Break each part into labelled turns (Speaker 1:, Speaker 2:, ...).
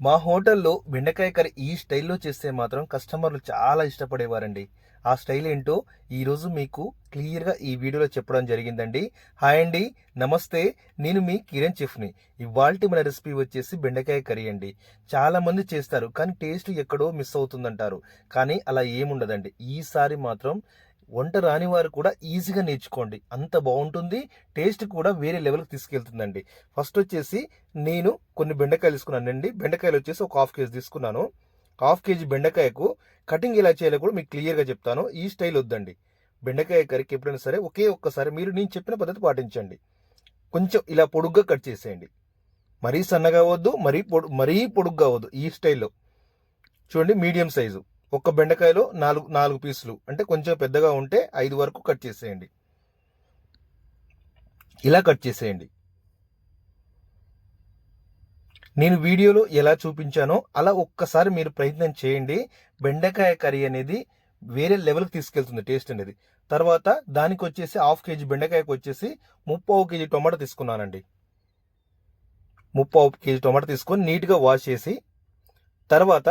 Speaker 1: మా హోటల్లో బెండకాయ కర్రీ ఈ స్టైల్లో చేస్తే మాత్రం కస్టమర్లు చాలా ఇష్టపడేవారండి. ఆ స్టైల్ ఏంటో ఈరోజు మీకు క్లియర్గా ఈ వీడియోలో చెప్పడం జరిగిందండి. హాయ్ అండి నమస్తే. నేను మీ కిరణ్ చెఫ్ని. ఇవాల్టి మన రెసిపీ వచ్చేసి బెండకాయ కర్రీ అండి. చాలామంది చేస్తారు కానీ టేస్ట్ ఎక్కడో మిస్ అవుతుందంటారు. కానీ అలా ఏముండదండి. ఈసారి మాత్రం వంట రాని వారు కూడా ఈజీగా నేర్చుకోండి. అంత బాగుంటుంది. టేస్ట్ కూడా వేరే లెవెల్కి తీసుకెళ్తుందండి. ఫస్ట్ వచ్చేసి నేను కొన్ని బెండకాయలు తీసుకున్నానండి. బెండకాయలు వచ్చేసి ఒక హాఫ్ కేజీ తీసుకున్నాను. హాఫ్ కేజీ బెండకాయకు కటింగ్ ఎలా చేయాలో కూడా మీకు క్లియర్గా చెప్తాను. ఈ స్టైల్ వద్దండి. బెండకాయ కర్రీకి ఎప్పుడైనా సరే ఒకే ఒక్కసారి మీరు నేను చెప్పిన పద్ధతి పాటించండి. కొంచెం ఇలా పొడుగ్గా కట్ చేసేయండి. మరీ సన్నగా అవ్వద్దు మరీ పొడు మరీ పొడుగ్గా అవ్వద్దు ఈ స్టైల్లో. చూడండి మీడియం సైజు. ఒక్క బెండకాయలో నాలుగు నాలుగు పీసులు. అంటే కొంచెం పెద్దగా ఉంటే ఐదు వరకు కట్ చేసేయండి. ఇలా కట్ చేసేయండి. నేను వీడియోలో ఎలా చూపించానో అలా ఒక్కసారి మీరు ప్రయత్నం చేయండి. బెండకాయ కర్రీ అనేది వేరే లెవెల్కి తీసుకెళ్తుంది టేస్ట్ అనేది. తర్వాత దానికి వచ్చేసి హాఫ్ కేజీ బెండకాయకు వచ్చేసి ముప్పావు కేజీ టొమాటో తీసుకున్నానండి. ముప్పావు కేజీ టొమాటో తీసుకొని నీట్గా వాష్ చేసి తర్వాత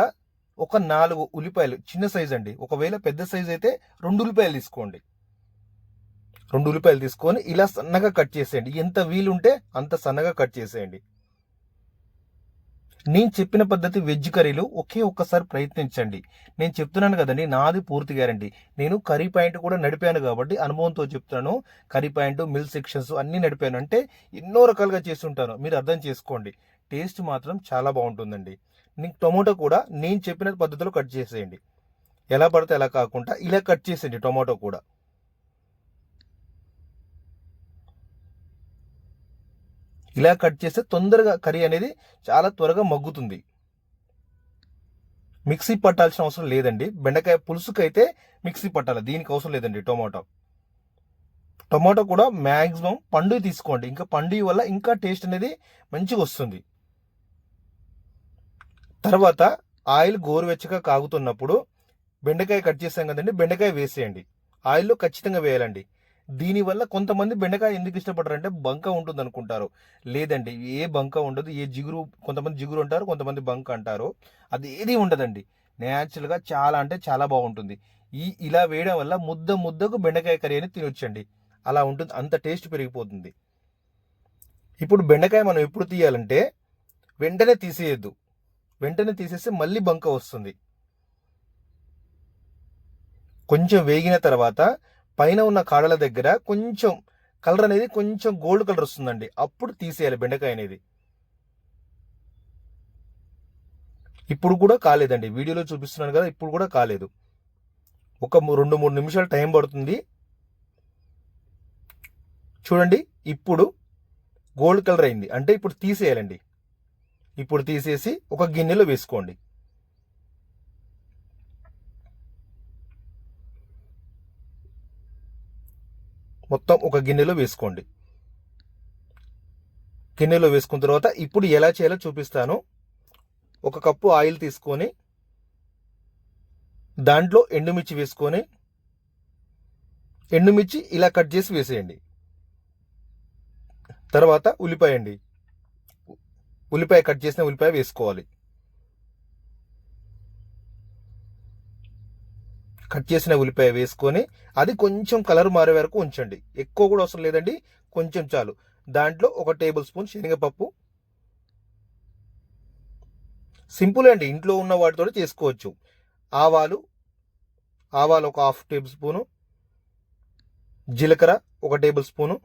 Speaker 1: ఒక నాలుగు ఉల్లిపాయలు చిన్న సైజ్ అండి. ఒకవేళ పెద్ద సైజ్ అయితే రెండు ఉల్లిపాయలు తీసుకోండి. రెండు ఉల్లిపాయలు తీసుకొని ఇలా సన్నగా కట్ చేసేయండి. ఎంత వీలుంటే అంత సన్నగా కట్ చేసేయండి. నేను చెప్పిన పద్ధతి వెజ్ కర్రీలు ఒకే ఒక్కసారి ప్రయత్నించండి. నేను చెప్తున్నాను కదండి నాది పూర్తి గ్యారంటీ. నేను కర్రీ పాయింట్ కూడా నడిపాను కాబట్టి అనుభవంతో చెప్తున్నాను. కర్రీ పాయింట్ మిల్ సెక్షన్స్ అన్నీ నడిపాను. అంటే ఎన్నో రకాలుగా చేస్తుంటాను. మీరు అర్థం చేసుకోండి. టేస్ట్ మాత్రం చాలా బాగుంటుందండి. నీకు టొమాటో కూడా నేను చెప్పిన పద్ధతిలో కట్ చేసేయండి. ఎలా పడితే ఎలా కాకుండా ఇలా కట్ చేసేయండి టొమాటో కూడా. ఇలా కట్ చేస్తే తొందరగా కర్రీ అనేది చాలా త్వరగా మగ్గుతుంది. మిక్సీ పట్టాల్సిన అవసరం లేదండి. బెండకాయ పులుసుకైతే మిక్సీ పట్టాలి. దీనికి అవసరం లేదండి టొమాటో. టొమాటో కూడా మ్యాక్సిమం పండు తీసుకోండి. ఇంకా పండు వల్ల ఇంకా టేస్ట్ అనేది మంచిగా వస్తుంది. తర్వాత ఆయిల్ గోరువెచ్చగా కాగుతున్నప్పుడు బెండకాయ కట్ చేసాం కదండి బెండకాయ వేసేయండి. ఆయిల్లో ఖచ్చితంగా వేయాలండి. దీనివల్ల కొంతమంది బెండకాయ ఎందుకు ఇష్టపడరంటే బంక ఉంటుంది అనుకుంటారు లేదండి ఏ బంక ఉండదు ఏ జిగురు కొంతమంది జిగురు అంటారు కొంతమంది బంక అంటారు. అది ఏది ఉండదండి. న్యాచురల్గా చాలా అంటే చాలా బాగుంటుంది. ఈ ఇలా వేయడం వల్ల ముద్ద ముద్దకు బెండకాయ కర్రీ అని తినొచ్చండి. అలా ఉంటుంది అంత టేస్ట్ పెరిగిపోతుంది. ఇప్పుడు బెండకాయ మనం ఎప్పుడు తీయాలంటే వెంటనే తీసేయద్దు. వెంటనే తీసేస్తే మళ్ళీ బంక వస్తుంది. కొంచెం వేగిన తర్వాత పైన ఉన్న కాడల దగ్గర కొంచెం కలర్ అనేది కొంచెం గోల్డ్ కలర్ వస్తుందండి. అప్పుడు తీసేయాలి బెండకాయ అనేది. ఇప్పుడు కూడా కాలేదండి. వీడియోలో చూపిస్తున్నాను కదా ఇప్పుడు కూడా కాలేదు. ఒక రెండు మూడు నిమిషాలు టైం పడుతుంది. చూడండి ఇప్పుడు గోల్డ్ కలర్ అయింది. అంటే ఇప్పుడు తీసేయాలండి. ఇప్పుడు తీసేసి ఒక గిన్నెలో వేసుకోండి. మొత్తం ఒక గిన్నెలో వేసుకోండి. గిన్నెలో వేసుకున్న తర్వాత ఇప్పుడు ఎలా చేయాలో చూపిస్తాను. ఒక కప్పు ఆయిల్ తీసుకొని దాంట్లో ఎండుమిర్చి వేసుకొని ఎండుమిర్చి ఇలా కట్ చేసి వేసేయండి. తర్వాత ఉల్లిపాయ అండి ఉల్లిపాయ కట్ చేసిన ఉల్లిపాయ వేసుకోవాలి. కట్ చేసిన ఉల్లిపాయ వేసుకొని అది కొంచెం కలర్ మారే వరకు ఉంచండి. ఎక్కువ కూడా అవసరం లేదండి. కొంచెం చాలు. దాంట్లో ఒక టేబుల్ స్పూన్ శనగపప్పు. సింపుల్ అండి. ఇంట్లో ఉన్న వాటితో చేసుకోవచ్చు. ఆవాలు ఆవాలు ఒక హాఫ్ టేబుల్ స్పూను. జీలకర్ర ఒక టేబుల్ స్పూను.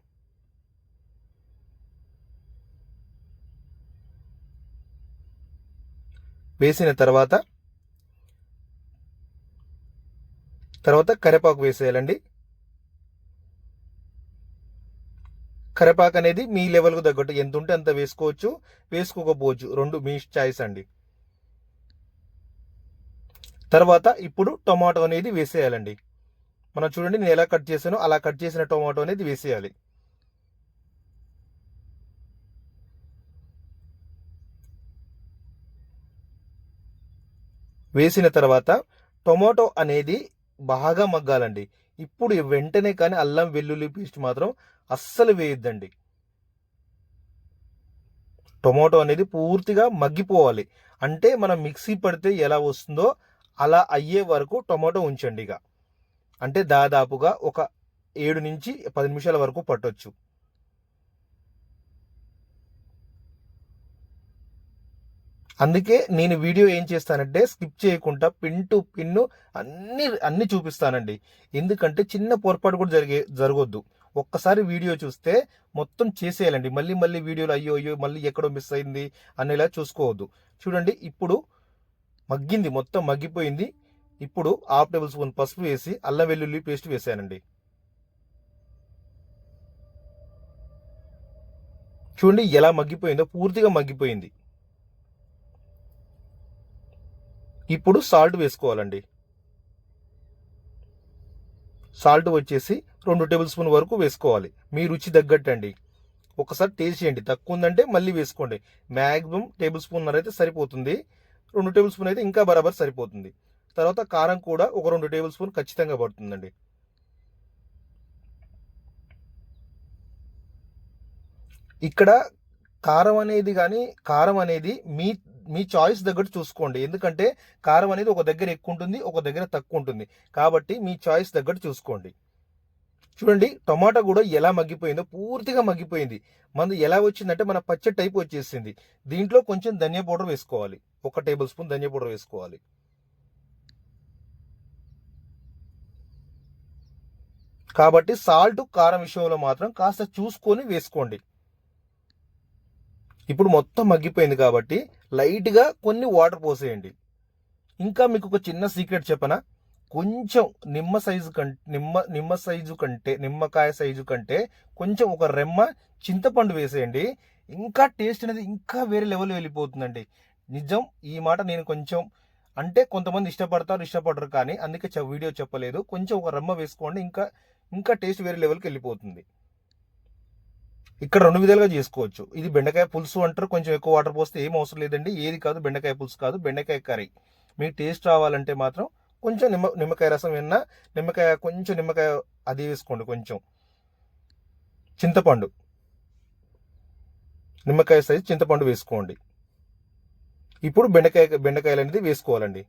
Speaker 1: వేసిన తర్వాత తర్వాత కరివేపాకు వేసేయాలండి. కరివేపాకు అనేది మీ లెవెల్కు తగ్గట్టు ఎంత ఉంటే అంత వేసుకోవచ్చు వేసుకోకపోవచ్చు. రెండు మీ చాయిస్ అండి. తర్వాత ఇప్పుడు టొమాటో అనేది వేసేయాలండి. మనం చూడండి నేను ఎలా కట్ చేశానో అలా కట్ చేసిన టొమాటో అనేది వేసేయాలి. వేసిన తర్వాత టొమాటో అనేది బాగా మగ్గాలండి. ఇప్పుడు వెంటనే కానీ అల్లం వెల్లుల్లి పేస్ట్ మాత్రం అస్సలు వేయొద్దండి. టొమాటో అనేది పూర్తిగా మగ్గిపోవాలి. అంటే మనం మిక్సీ పడితే ఎలా వస్తుందో అలా అయ్యే వరకు టొమాటో ఉంచండి ఇక. అంటే దాదాపుగా ఒక ఏడు నుంచి పది నిమిషాల వరకు పట్టొచ్చు. అందుకే నేను వీడియో ఏం చేస్తానంటే స్కిప్ చేయకుండా పిన్ టు పిన్ను అన్ని అన్ని చూపిస్తానండి. ఎందుకంటే చిన్న పొరపాటు కూడా జరిగే జరగొద్దు. ఒక్కసారి వీడియో చూస్తే మొత్తం చేసేయాలండి. మళ్ళీ మళ్ళీ వీడియోలో అయ్యో అయ్యో మళ్ళీ ఎక్కడో మిస్ అయింది అనేలా చూసుకోవద్దు. చూడండి ఇప్పుడు మగ్గింది మొత్తం మగ్గిపోయింది. ఇప్పుడు హాఫ్ టేబుల్ స్పూన్ పసుపు వేసి అల్లం వెల్లుల్లి పేస్ట్ వేసానండి. చూడండి ఎలా మగ్గిపోయిందో పూర్తిగా మగ్గిపోయింది. ఇప్పుడు సాల్ట్ వేసుకోవాలండి. సాల్ట్ వచ్చేసి రెండు టేబుల్ స్పూన్ వరకు వేసుకోవాలి. మీ రుచి తగ్గట్టండి. ఒకసారి టేస్ట్ చేయండి. తక్కువ ఉందంటే మళ్ళీ వేసుకోండి. మ్యాక్సిమం టేబుల్ స్పూన్ అయితే సరిపోతుంది. రెండు టేబుల్ స్పూన్ అయితే ఇంకా బరాబర్ సరిపోతుంది. తర్వాత కారం కూడా ఒక రెండు టేబుల్ స్పూన్ ఖచ్చితంగా పడుతుందండి. ఇక్కడ కారం అనేది కానీ కారం అనేది మీ మీ చాయిస్ దగ్గర చూసుకోండి. ఎందుకంటే కారం అనేది ఒక దగ్గర ఎక్కువ ఉంటుంది ఒక దగ్గర తక్కువ ఉంటుంది కాబట్టి మీ చాయిస్ దగ్గర చూసుకోండి. చూడండి టమాటా కూడా ఎలా మగ్గిపోయిందో పూర్తిగా మగ్గిపోయింది. మంది ఎలా వచ్చిందంటే మన పచ్చడి టైప్ వచ్చేసింది. దీంట్లో కొంచెం ధనియా పౌడర్ వేసుకోవాలి. ఒక టేబుల్ స్పూన్ ధనియా పౌడర్ వేసుకోవాలి. కాబట్టి సాల్ట్ కారం విషయంలో మాత్రం కాస్త చూసుకొని వేసుకోండి. ఇప్పుడు మొత్తం మగ్గిపోయింది కాబట్టి లైట్గా కొన్ని వాటర్ పోసేయండి. ఇంకా మీకు ఒక చిన్న సీక్రెట్ చెప్పనా? కొంచెం నిమ్మ సైజు కంటే నిమ్మ నిమ్మ సైజు కంటే నిమ్మకాయ సైజు కంటే కొంచెం ఒక రెమ్మ చింతపండు వేసేయండి. ఇంకా టేస్ట్ అనేది ఇంకా వేరే లెవెల్ వెళ్ళిపోతుందండి. నిజం ఈ మాట నేను కొంచెం అంటే కొంతమంది ఇష్టపడతారు ఇష్టపడరు కానీ అందుకే వీడియో చెప్పలేదు. కొంచెం ఒక రెమ్మ వేసుకోండి ఇంకా ఇంకా టేస్ట్ వేరే లెవెల్కి వెళ్ళిపోతుంది. ఇక్కడ రెండు విధాలుగా చేసుకోవచ్చు. ఇది బెండకాయ పులుసు అంటారు. కొంచెం ఎక్కువ వాటర్ పోస్తే ఏం అవసరం లేదండి. ఏది కాదు బెండకాయ పులుసు కాదు బెండకాయ కర్రీ. మీకు టేస్ట్ రావాలంటే మాత్రం కొంచెం నిమ్మ నిమ్మకాయ రసం విన్నా నిమ్మకాయ కొంచెం నిమ్మకాయ అది వేసుకోండి కొంచెం. చింతపండు. నిమ్మకాయ సైజ్ చింతపండు వేసుకోండి. ఇప్పుడు బెండకాయ బెండకాయలు అనేది వేసుకోవాలండి.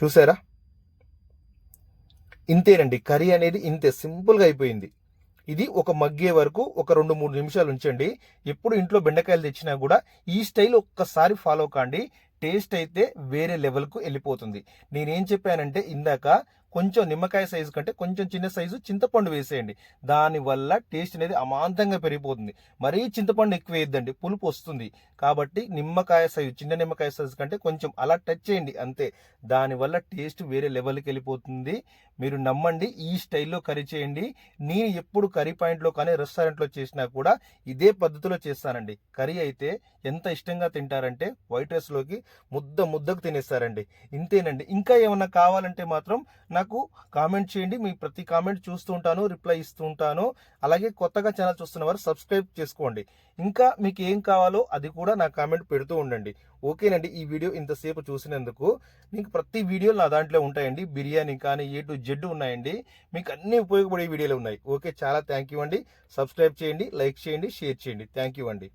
Speaker 1: చూసారా? ఇంతేనండి. కర్రీ అనేది ఇంతే సింపుల్గా అయిపోయింది. ఇది ఒక మగ్గే వరకు ఒక రెండు మూడు నిమిషాలు ఉంచండి. ఎప్పుడు ఇంట్లో బెండకాయలు తెచ్చినా కూడా ఈ స్టైల్ ఒక్కసారి ఫాలో కాండి. టేస్ట్ అయితే వేరే లెవెల్కు వెళ్ళిపోతుంది. నేనేం చెప్పానంటే ఇందాక కొంచెం నిమ్మకాయ సైజు కంటే కొంచెం చిన్న సైజు చింతపండు వేసేయండి. దానివల్ల టేస్ట్ అనేది అమాంతంగా పెరిగిపోతుంది. మరీ చింతపండు ఎక్కువ వేయద్దండి పులుపు వస్తుంది. కాబట్టి నిమ్మకాయ సైజు చిన్న నిమ్మకాయ సైజు కంటే కొంచెం అలా టచ్ చేయండి అంతే. దానివల్ల టేస్ట్ వేరే లెవెల్కి వెళ్ళిపోతుంది. మీరు నమ్మండి ఈ స్టైల్లో కర్రీ చేయండి. నేను ఎప్పుడు కర్రీ పాయింట్లో కానీ రెస్టారెంట్లో చేసినా కూడా ఇదే పద్ధతిలో చేస్తానండి. కర్రీ అయితే ఎంత ఇష్టంగా తింటారంటే వైట్ రైస్లోకి ముద్ద ముద్దకు తినేస్తారండి. ఇంతేనండి. ఇంకా ఏమన్నా కావాలంటే మాత్రం నాకు నాకు కామెంట్ చేయండి మీ ప్రతి కామెంట్ చూస్తూ ఉంటాను రిప్లై ఇస్తూ ఉంటాను. అలాగే కొత్తగా ఛానల్ చూస్తున్న వారు సబ్స్క్రైబ్ చేసుకోండి. ఇంకా మీకు ఏం కావాలో అది కూడా నా కామెంట్ పెడుతూ ఉండండి. ఓకేనండి ఈ వీడియో ఇంతసేపు చూసినందుకు. మీకు ప్రతి వీడియోలు నా దాంట్లో ఉంటాయండి. బిర్యానీ కానీ ఏ టు జెడ్ ఉన్నాయండి. మీకు అన్ని ఉపయోగపడే వీడియోలు ఉన్నాయి. ఓకే చాలా థ్యాంక్ యూ అండి. సబ్స్క్రైబ్ చేయండి లైక్ చేయండి షేర్ చేయండి. థ్యాంక్ యూ అండి.